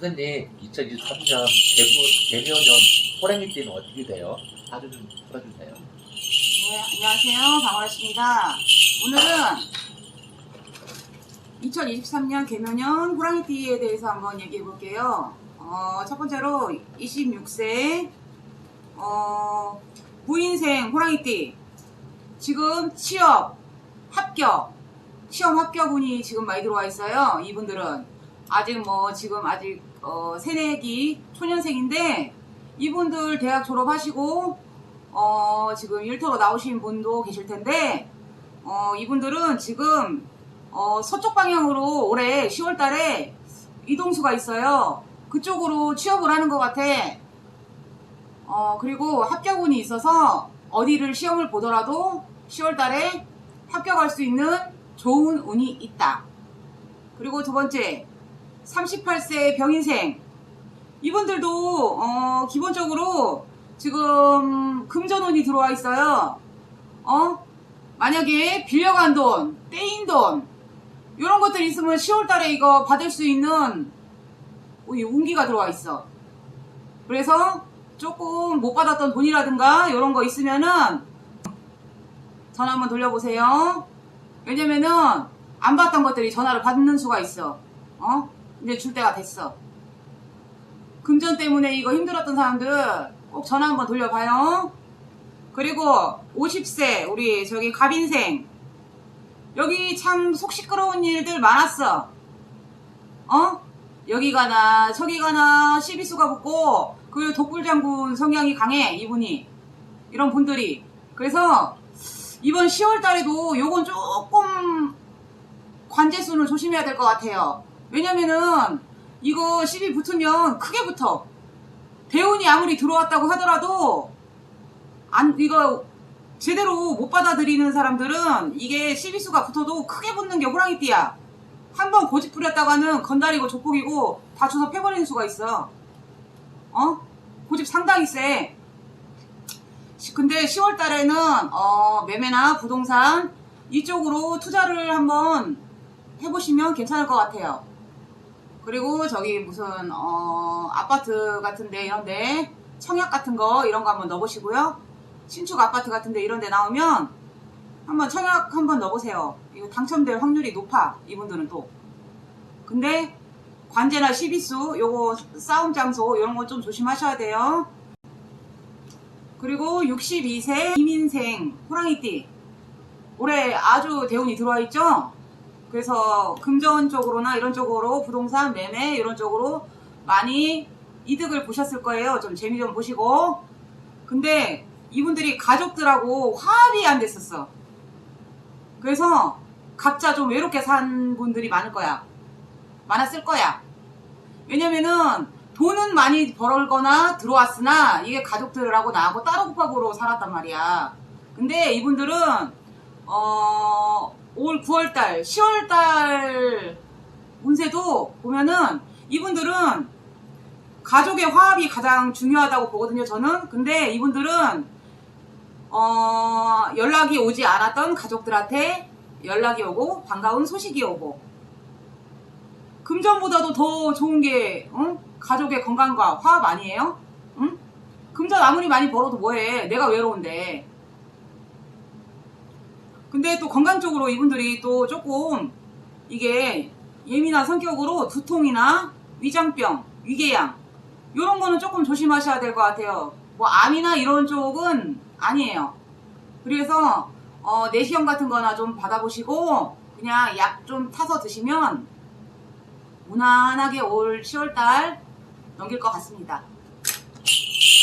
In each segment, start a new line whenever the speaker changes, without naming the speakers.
선생님 2023년 개부 개묘년 호랭이띠는 어떻게 돼요? 사주 좀 풀어주세요.
네, 안녕하세요. 방울아씨입니다. 오늘은 2023년 개묘년 호랑이띠에 대해서 한번 얘기해 볼게요. 어, 첫 번째로 26세 어, 부인생 호랑이띠 지금 취업 합격 시험 합격운이 지금 많이 들어와 있어요. 이분들은 아직 뭐 지금 아직 어, 새내기 초년생인데 이분들 대학 졸업하시고 어, 지금 일터로 나오신 분도 계실 텐데, 어, 이분들은 지금, 어, 서쪽 방향으로 올해 10월 달에 이동수가 있어요. 그쪽으로 취업을 하는 것 같아. 어, 그리고 합격운이 있어서 어디를 시험을 보더라도 10월 달에 합격할 수 있는 좋은 운이 있다. 그리고 두 번째, 38세 병인생. 이분들도, 어, 기본적으로 지금 금전운이 들어와 있어요. 어? 만약에 빌려간 돈, 떼인 돈, 이런 것들 있으면 10월 달에 이거 받을 수 있는 이 운기가 들어와 있어. 그래서 조금 못 받았던 돈이라든가 이런 거 있으면은 전화 한번 돌려보세요. 왜냐면은 안 받던 것들이 전화를 받는 수가 있어. 어? 이제 줄 때가 됐어. 금전 때문에 이거 힘들었던 사람들 꼭 전화 한번 돌려봐요. 그리고 50세 우리 저기 갑인생 여기 참 속 시끄러운 일들 많았어. 어? 여기 가나 저기 가나 시비수가 붙고 그리고 독불장군 성향이 강해 이분이 이런 분들이 그래서 이번 10월 달에도 요건 조금 관제순을 조심해야 될 것 같아요. 왜냐면은 이거 시비 붙으면 크게 붙어. 대운이 아무리 들어왔다고 하더라도 안 이거 제대로 못 받아들이는 사람들은 이게 시비수가 붙어도 크게 붙는 게 호랑이띠야. 한 번 고집 부렸다가는 건달이고 족복이고 다 주워 패버리는 수가 있어. 어? 고집 상당히 세. 시- 근데 10월 달에는 어, 매매나 부동산 이쪽으로 투자를 한번 해보시면 괜찮을 것 같아요. 그리고 저기 무슨 어, 아파트 같은데 이런데 청약 같은 거 이런 거 한번 넣어보시고요. 신축 아파트 같은데 이런데 나오면 한번 청약 한번 넣어보세요. 이거 당첨될 확률이 높아 이분들은 또. 근데 관제나 시비수 요거 싸움 장소 이런 거 좀 조심하셔야 돼요. 그리고 62세 이민생 호랑이띠 올해 아주 대운이 들어와 있죠. 그래서 금전 쪽으로나 이런 쪽으로 부동산 매매 이런 쪽으로 많이 이득을 보셨을 거예요. 좀 재미 좀 보시고. 근데 이분들이 가족들하고 화합이 안 됐었어. 그래서 각자 좀 외롭게 산 분들이 많을 거야. 많았을 거야. 왜냐면은 돈은 많이 벌거나 들어왔으나 이게 가족들하고 나하고 따로 국밥으로 살았단 말이야. 근데 이분들은 어, 올 9월달, 10월달 운세도 보면은 이분들은 가족의 화합이 가장 중요하다고 보거든요, 저는. 근데 이분들은 어, 연락이 오지 않았던 가족들한테 연락이 오고 반가운 소식이 오고 금전보다도 더 좋은 게 응? 가족의 건강과 화합 아니에요? 응? 금전 아무리 많이 벌어도 뭐해? 내가 외로운데. 근데 또 건강 쪽으로 이분들이 또 조금 이게 예민한 성격으로 두통이나 위장병, 위궤양 이런 거는 조금 조심하셔야 될 것 같아요. 뭐 암이나 이런 쪽은 아니에요. 그래서 어, 내시경 같은 거나 좀 받아보시고 그냥 약 좀 타서 드시면 무난하게 올 10월달 넘길 것 같습니다.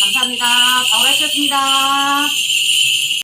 감사합니다. 방울했습니다